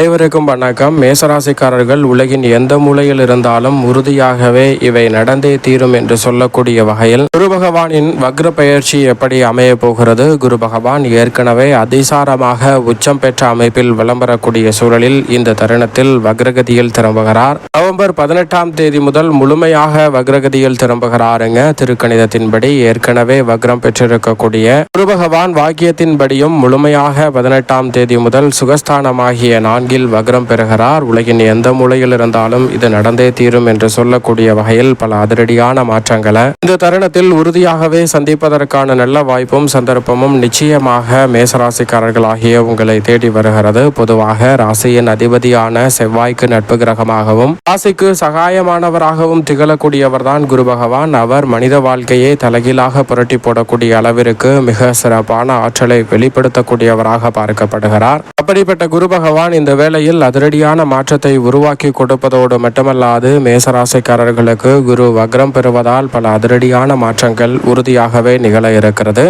அனைவருக்கும் வணக்கம். மேசராசிக்காரர்கள் உலகின் எந்த மூலையில் இருந்தாலும் உறுதியாகவே இவை நடந்தே தீரும் என்று சொல்லக்கூடிய வகையில் குரு பகவானின் வக்ர பயிற்சி எப்படி அமைய போகிறது? குரு பகவான் ஏற்கனவே அதிசாரமாக உச்சம் பெற்ற அமைப்பில் விளம்பரக்கூடிய சூழலில் இந்த தருணத்தில் வக்ரகதியில் திரும்புகிறார். நவம்பர் பதினெட்டாம் தேதி முதல் முழுமையாக வக்ரகதியில் திரும்புகிறாருங்க. திருக்கணிதத்தின்படி ஏற்கனவே வக்ரம் பெற்றிருக்கக்கூடிய குரு பகவான் வாக்கியத்தின்படியும் முழுமையாக பதினெட்டாம் தேதி முதல் சுகஸ்தானமாகிய நான்கில் வக்ரம் பெறுகிறார். உலகின் எந்த மூலையில் இருந்தாலும் இது நடந்தே தீரும் என்று சொல்லக்கூடிய வகையில் பல அதிரடியான மாற்றங்களை இந்த தருணத்தில் உறுதியாகவே சந்திப்பதற்கான நல்ல வாய்ப்பும் சந்தர்ப்பமும் நிச்சயமாக மேசராசிக்காரர்களாகிய உங்களை தேடி வருகிறது. பொதுவாக ராசியின் அதிபதியான செவ்வாய்க்கு நட்பு கிரகமாகவும் ராசிக்கு சகாயமானவராகவும் திகழக்கூடியவர்தான் குரு பகவான். அவர் மனித வாழ்க்கையை தலைகீழாக புரட்டி போடக்கூடிய அளவிற்கு மிக சிறப்பான ஆற்றலை வெளிப்படுத்தக்கூடியவராக பார்க்கப்படுகிறார். அப்படிப்பட்ட குரு பகவான் இந்த வேளையில் அதிரடியான மாற்றத்தை உருவாக்கி கொடுப்பதோடு மட்டுமல்லாது மேசராசிக்காரர்களுக்கு குரு வக்ரம் பெறுவதால் பல அதிரடியான மாற்றங்கள் உறுதியாகவே நிகழ இருக்கிறது.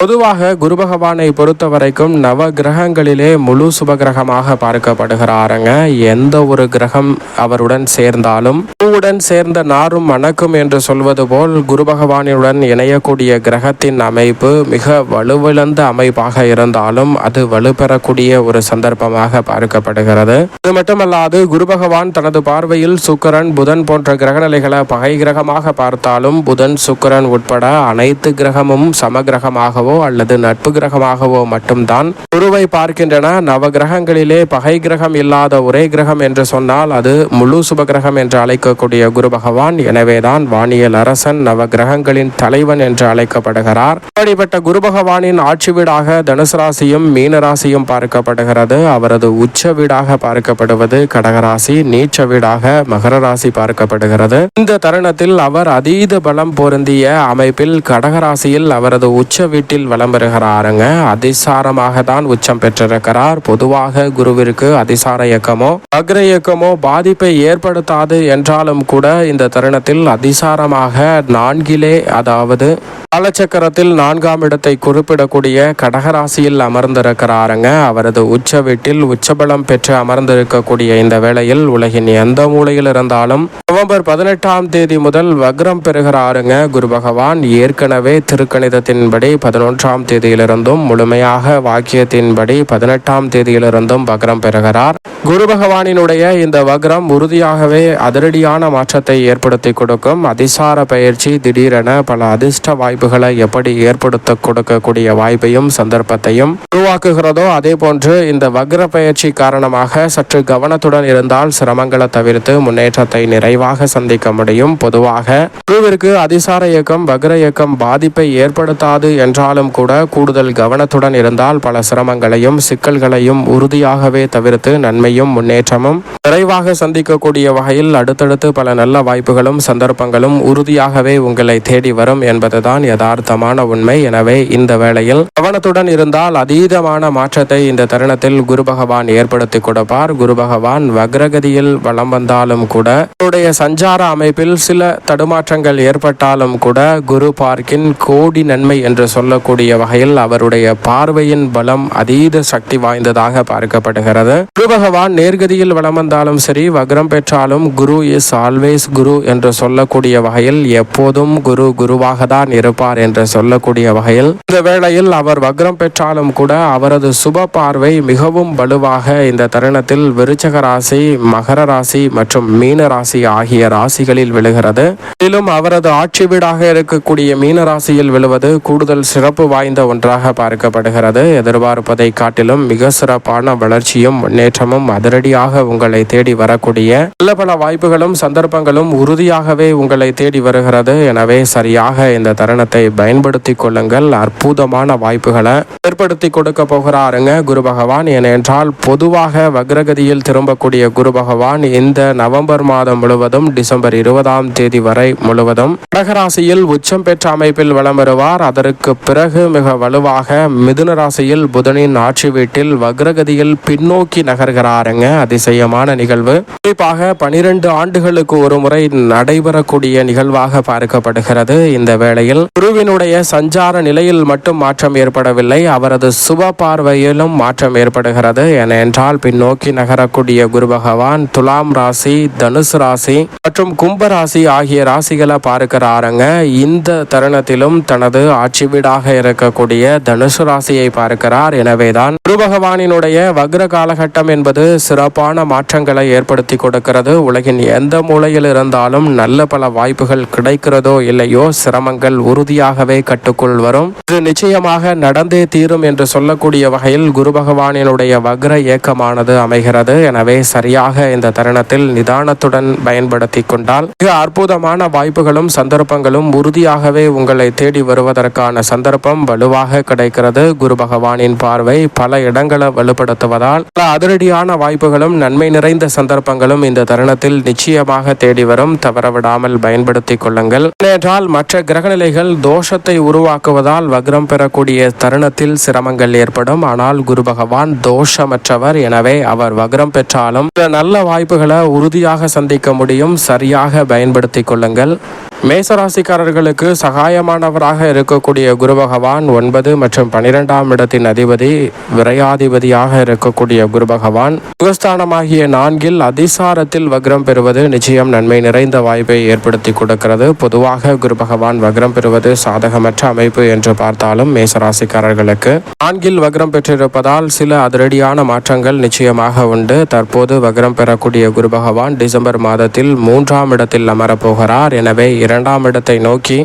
பொதுவாக குரு பகவானை பொறுத்த வரைக்கும் நவ கிரகங்களிலே முழு சுபகிரகமாக பார்க்கப்படுகிறாருங்க. எந்த ஒரு கிரகம் அவருடன் சேர்ந்தாலும் பூவுடன் சேர்ந்த நாரும் மணக்கும் என்று சொல்வது போல் குரு பகவானுடன் இணையக்கூடிய கிரகத்தின் அமைப்பு மிக வலுவிழந்த அமைப்பாக இருந்தாலும் அது வலுப்பெறக்கூடிய ஒரு சந்தர்ப்பமாக பார்க்கப்படுகிறது. இது மட்டுமல்லாது குரு பகவான் தனது பார்வையில் சுக்கரன் புதன் போன்ற கிரகநிலைகளை பகை கிரகமாக பார்த்தாலும் புதன் சுக்கிரன் உட்பட அனைத்து கிரகமும் சமகிரகமாகவோ அல்லது நட்பு கிரகமாகவோ மட்டும்தான். குருவை பார்க்கின்றன நவ கிரகங்களிலே பகை கிரகம் இல்லாத ஒரே கிரகம் என்று சொன்னால் அது முழு சுப கிரகம் என்று அழைக்கக்கூடிய குரு பகவான். எனவேதான் வானியல் அரசன் நவ கிரகங்களின் தலைவன் என்று அழைக்கப்படுகிறார். அப்படிப்பட்ட குரு பகவானின் ஆட்சி வீடாக தனுசு ராசியும் மீன ராசியும் பார்க்கப்படுகிறது. அவரது உச்ச வீடாக பார்க்கப்படுவது கடகராசி நீச்ச வீடாக மகர ராசி பார்க்கப்படுகிறது. இந்த தருணத்தில் அவர் அதீத பலம் பொருந்திய அமைப்பில் கடகராசியில் அவரது உச்ச வீட்டில் வலம் பெறுகிறாருங்க அதிசாரமாக தான் உச்சம் பெற்றிருக்கிறார். பொதுவாக குருவிற்கு அதிசார இயக்கமோ அக்ர இயக்கமோ பாதிப்பை ஏற்படுத்தாது என்றாலும் கூட இந்த தருணத்தில் அதிசாரமாக நான்கிலே அதாவது காலச்சக்கரத்தில் நான்காம் இடத்தை குறிப்பிடக்கூடிய கடகராசியில் அமர்ந்திருக்கிறாருங்க. அவரது உச்ச வீட்டில் உச்சபலம் பெற்று அமர்ந்திருக்கக்கூடிய இந்த வேளையில் உலகின் எந்த மூலையில் இருந்தாலும் நவம்பர் பதினெட்டாம் தேதி முதல் வக்ரம் பெறுகிறாருங்க. குரு பகவான் ஏற்கனவே திருக்கணிதத்தின்படி பதினொன்றாம் தேதியிலிருந்தும் முழுமையாக வாக்கியத்தின்படி பதினெட்டாம் தேதியிலிருந்தும் வக்ரம் பெறுகிறார். குரு பகவானினுடைய இந்த வக்ரம் உறுதியாகவே அதிரடியான மாற்றத்தை ஏற்படுத்தி கொடுக்கும். அதிசார பயிற்சி திடீரென பல அதிர்ஷ்ட வாய்ப்புகளை எப்படி ஏற்படுத்த கொடுக்கக்கூடிய வாய்ப்பையும் சந்தர்ப்பத்தையும் உருவாக்குகிறதோ அதே போன்று இந்த வக்ர பயிற்சி காரணமாக சற்று கவனத்துடன் இருந்தால் சிரமங்களை தவிர்த்து முன்னேற்றத்தை நிறைவாக சந்திக்க முடியும். பொதுவாக குருவிற்கு அதிசார இயக்கம் வக்ர இயக்கம் பாதிப்பை ஏற்படுத்தாது என்றாலும் கூட கூடுதல் கவனத்துடன் இருந்தால் பல சிரமங்களையும் சிக்கல்களையும் உறுதியாகவே தவிர்த்து நன்மையும் முன்னேற்றமும் விரைவாக சந்திக்கக்கூடிய வகையில் அடுத்தடுத்து பல நல்ல வாய்ப்புகளும் சந்தர்ப்பங்களும் உறுதியாகவே உங்களை தேடி வரும் என்பதுதான் யதார்த்தமான உண்மை. எனவே இந்த வேளையில் கவனத்துடன் இருந்தால் அதீதமான மாற்றத்தை இந்த தருணத்தில் குரு பகவான் ஏற்படுத்தி கொடுப்பார். குரு பகவான் வக்ரகதியில் வளம் வந்தாலும் கூட அவருடைய சஞ்சார அமைப்பில் சில தடுமாற்றங்கள் ஏற்பட்டாலும் கூட குரு பார்க்கின் கோடி நன்மை என்று சொல்லக்கூடிய வகையில் அவருடைய பார்வையின் பலம் அதீத சக்தி வாய்ந்ததாக பார்க்கப்படுகிறது. குரு பகவான் நேர்கதியில் வளம் வந்தாலும் சரி வக்ரம் பெற்றாலும் குரு இஸ் ஆல்வேஸ் குரு என்று சொல்லக்கூடிய வகையில் எப்போதும் குரு குருவாக தான் இருப்பார் என்று சொல்லக்கூடிய வகையில் இந்த வேளையில் அவர் வக்ரம் பெற்றாலும் கூட அவரது சுப பார்வை மிகவும் வலுவாக இந்த தருணத்தில் விருச்சக ராசி மகர ராசி மற்றும் மீன ராசி ஆகிய ராசிகளில் விழுகிறது. மேலும் அவரது ஆட்சி வீடாக இருக்கக்கூடிய மீன ராசியில் விழுவது கூடுதல் சிறப்பு வாய்ந்த ஒன்றாக பார்க்கப்படுகிறது. எதிர்பார்ப்பதை காட்டிலும் மிக சிறப்பான வளர்ச்சியும் முன்னேற்றமும் அதிரடியாக உங்களை தேடி வரக்கூடிய நல்ல பல வாய்ப்புகளும் சந்தர்ப்பங்களும் உறுதியாகவே உங்களை தேடி வருகிறது. எனவே சரியாக இந்த தருணத்தை பயன்படுத்தி கொள்ளுங்கள். அற்புதமான வாய்ப்புகளை ஏற்படுத்தி கொடுக்க போகிறாருங்க குரு பகவான். ஏனென்றால் பொதுவாக வக்ரகதியில் திரும்பக்கூடிய குரு பகவான் இந்த நவம்பர் மாதம் முழுவதும் டிசம்பர் இருபதாம் தேதி வரை முழுவதும். கடகராசியில் உச்சம் பெற்ற அமைப்பில் வலம் வருவார். அதற்கு பிறகு மிக வலுவாக மிதுன ராசியில் புதனின் ஆட்சி வீட்டில் வக்ரகதியில் பின்னோக்கி நகர்கிறாருங்க. அதிசயமான நிகழ்வு. குறிப்பாக பனிரெண்டு ஆண்டுகளுக்கு ஒரு முறை நடைபெறக்கூடிய நிகழ்வாக பார்க்கப்படுகிறது. இந்த வேளையில் குருவினுடைய சஞ்சார நிலையில் மட்டும் மாற்றம் ஏற்படவில்லை. அவரது சுப பார்வையிலும் மாற்றம் ஏற்படுகிறது. ஏனென்றால் பின்னோக்கி நகரக்கூடிய குரு பகவான் துலாம் ராசி தனுசு ராசி மற்றும் கும்ப ராசி ஆகிய ராசிகளை பார்க்கிறாருங்க இந்த தருணத்திலும் தனது ஆட்சி வீடாக இருக்கக்கூடிய தனுசு ராசியை பார்க்கிறார். எனவேதான் குரு பகவானினுடைய வக்ர காலகட்டம் என்பது சிறப்பான மாற்றங்களை ஏற்படுத்தி கொடுக்கிறது. உலகின் எந்த மூலையில் இருந்தாலும் நல்ல பல வாய்ப்புகள் கிடைக்கிறதோ இல்லையோ சிரமங்கள் உறுதியாகவே கட்டுக்குள் வரும். இது நிச்சயமாக நடந்தே தீரும் என்று சொல்லக்கூடிய வகையில் குரு பகவானினுடைய வக்ர இயக்கமானது அமைகிறது. எனவே சரியாக இந்த தருணத்தில் நிதானத்துடன் பயன்படுத்தி கொண்டால் மிக அற்புதமான வாய்ப்புகளும் சந்தர்ப்பங்களும் உறுதியாகவே உங்களை தேடி வருவதற்கான சந்தர்ப்பம் வலுவாக கிடைக்கிறது. குரு பகவானின் பார்வை பல இடங்களை வலுப்படுத்துவதால் பல அதிரடியான வாய்ப்புகளும் நன்மை நிறைந்த சந்தர்ப்பங்களும் இந்த தருணத்தில் நிச்சயமாக தேடி வரும். தவறவிடாமல் பயன்படுத்திக் கொள்ளுங்கள். ஏனென்றால் மற்ற கிரகநிலைகள் தோஷத்தை உருவாக்குவதால் வக்ரம் பெறக்கூடிய தருணத்தில் சிரமங்கள் ஏற்படும். ஆனால் குரு பகவான் தோஷமற்றவர். எனவே அவர் வக்ரம் பெற்றாலும் நல்ல வாய்ப்புகளை உறுதியாக சந்திக்க முடியும். சரியாக பயன்படுத்திக் கொள்ளுங்கள். மேசராசிக்காரர்களுக்கு சகாயமானவராக இருக்கக்கூடிய குரு பகவான் ஒன்பது மற்றும் பனிரெண்டாம் இடத்தின் அதிபதி விரையாதிபதியாக இருக்கக்கூடிய குரு பகவான். சுகஸ்தானமாகிய நான்கில் அதிசாரத்தில் வக்ரம் பெறுவது நிச்சயம் நன்மை நிறைந்த வாய்ப்பை ஏற்படுத்தி கொடுக்கிறது. பொதுவாக குரு பகவான் வக்ரம் பெறுவது சாதகமற்ற அமைப்பு என்று பார்த்தாலும் மேசராசிக்காரர்களுக்கு. நான்கில் வக்ரம் பெற்றிருப்பதால் சில அதிரடியான மாற்றங்கள் நிச்சயமாக உண்டு. தற்போது வக்ரம் பெறக்கூடிய குரு பகவான் டிசம்பர் மாதத்தில் மூன்றாம் இடத்தில் அமரப்போகிறார் எனவே இரண்டாம் இடத்தை நோக்கி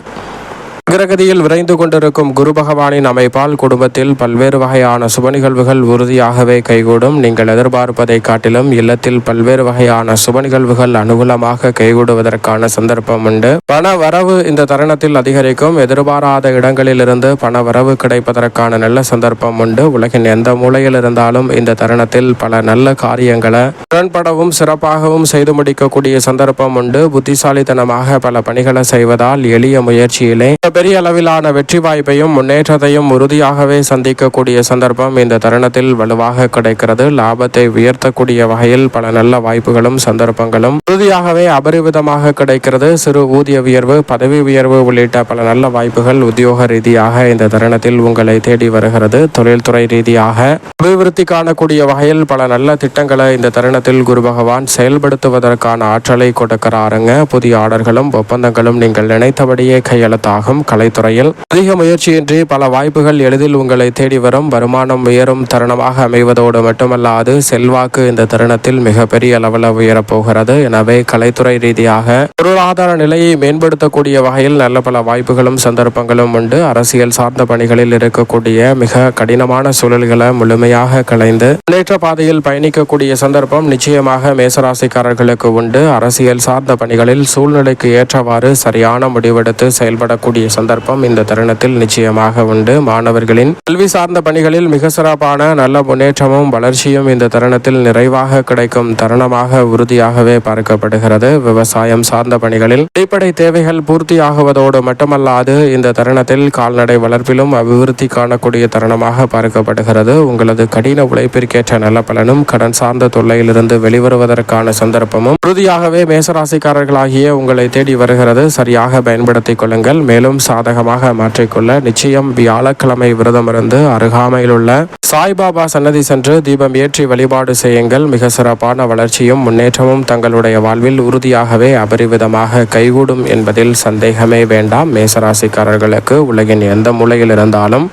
கிரகதியில் விரைந்து கொண்டிருக்கும் குரு பகவானின் அமைப்பால் குடும்பத்தில் பல்வேறு வகையான சுப நிகழ்வுகள் உறுதியாகவே கைகூடும். நீங்கள் எதிர்பார்ப்பதை காட்டிலும் இல்லத்தில் பல்வேறு வகையான சுப நிகழ்வுகள் அனுகூலமாக கைகூடுவதற்கான சந்தர்ப்பம் உண்டு. பண வரவு இந்த தருணத்தில் அதிகரிக்கும். எதிர்பாராத இடங்களிலிருந்து பண வரவு கிடைப்பதற்கான நல்ல சந்தர்ப்பம் உண்டு. உலகின் எந்த மூலையில் இருந்தாலும் இந்த தருணத்தில் பல நல்ல காரியங்களை திறன்படவும் சிறப்பாகவும் செய்து முடிக்கக்கூடிய சந்தர்ப்பம் உண்டு. புத்திசாலித்தனமாக பல பணிகளை செய்வதால் எளிய முயற்சியிலே பெரிய அளவிலான வெற்றி வாய்ப்பையும் முன்னேற்றத்தையும் உறுதியாகவே சந்திக்கக்கூடிய சந்தர்ப்பம் இந்த தருணத்தில் வலுவாக கிடைக்கிறது. லாபத்தை உயர்த்தக்கூடிய வகையில் பல நல்ல வாய்ப்புகளும் சந்தர்ப்பங்களும் உறுதியாகவே அபரிவிதமாக கிடைக்கிறது. சிறு ஊதிய உயர்வு பதவி உயர்வு உள்ளிட்ட பல நல்ல வாய்ப்புகள் உத்தியோக ரீதியாக இந்த தருணத்தில் உங்களை தேடி வருகிறது. தொழில்துறை ரீதியாக அபிவிருத்தி காணக்கூடிய வகையில் பல நல்ல திட்டங்களை இந்த தருணத்தில் குரு பகவான் செயல்படுத்துவதற்கான ஆற்றலை கொடுக்கிறாருங்க. புதிய ஆர்டர்களும் ஒப்பந்தங்களும் நீங்கள் நினைத்தபடியே கையெழுத்தாகும். கலைத்துறையில். அதிக முயற்சியின்றி பல வாய்ப்புகள் எளிதில் உங்களை தேடி வரும். வருமானம் உயரும் தருணமாக அமைவதோடு மட்டுமல்லாது செல்வாக்கு இந்த தருணத்தில் மிகப்பெரிய அளவில் உயரப்போகிறது. எனவே கலைத்துறை ரீதியாக பொருளாதார நிலையை மேம்படுத்தக்கூடிய வகையில் நல்ல பல வாய்ப்புகளும் சந்தர்ப்பங்களும் உண்டு. அரசியல் சார்ந்த பணிகளில் இருக்கக்கூடிய மிக கடினமான சூழல்களை முழுமையாக களைந்து முன்னேற்ற பாதையில் பயணிக்கக்கூடிய சந்தர்ப்பம் நிச்சயமாக மேசராசிக்காரர்களுக்கு உண்டு. அரசியல் சார்ந்த பணிகளில் சூழ்நிலைக்கு ஏற்றவாறு சரியான முடிவெடுத்து செயல்படக்கூடிய சந்தர்ப்பம் இந்த தருணத்தில் நிச்சயமாக உண்டு. மாணவர்களின் கல்வி சார்ந்த பணிகளில் மிக சிறப்பான நல்ல முன்னேற்றமும் வளர்ச்சியும் இந்த தருணத்தில் நிறைவாக கிடைக்கும் தருணமாக உறுதியாகவே பார்க்கப்படுகிறது. விவசாயம் சார்ந்த பணிகளில் அடிப்படை தேவைகள் பூர்த்தியாகுவதோடு மட்டுமல்லாது இந்த தருணத்தில் கால்நடை வளர்ப்பிலும் அபிவிருத்தி காணக்கூடிய தருணமாக பார்க்கப்படுகிறது. உங்களது கடின உழைப்பிற்கேற்ற நல்ல பலனும் கடன் சார்ந்த தொல்லையிலிருந்து வெளிவருவதற்கான சந்தர்ப்பமும் உறுதியாகவே மேசராசிக்காரர்களாகிய உங்களை தேடி வருகிறது. சரியாக பயன்படுத்திக் கொள்ளுங்கள். மேலும் சாதகமாக மாற்றிக்கொள்ள நிச்சயம் வியாழக்கிழமை விரதமிருந்து அருகாமையில் உள்ள சாய்பாபா சன்னதி சென்று தீபம் ஏற்றி வழிபாடு செய்யுங்கள். மிக சிறப்பான வளர்ச்சியும் முன்னேற்றமும் தங்களுடைய வாழ்வில் உறுதியாகவே அபரிவிதமாக கைகூடும் என்பதில் சந்தேகமே வேண்டாம். மேசராசிக்காரர்களுக்கு உலகின் எந்த மூலையில் இருந்தாலும்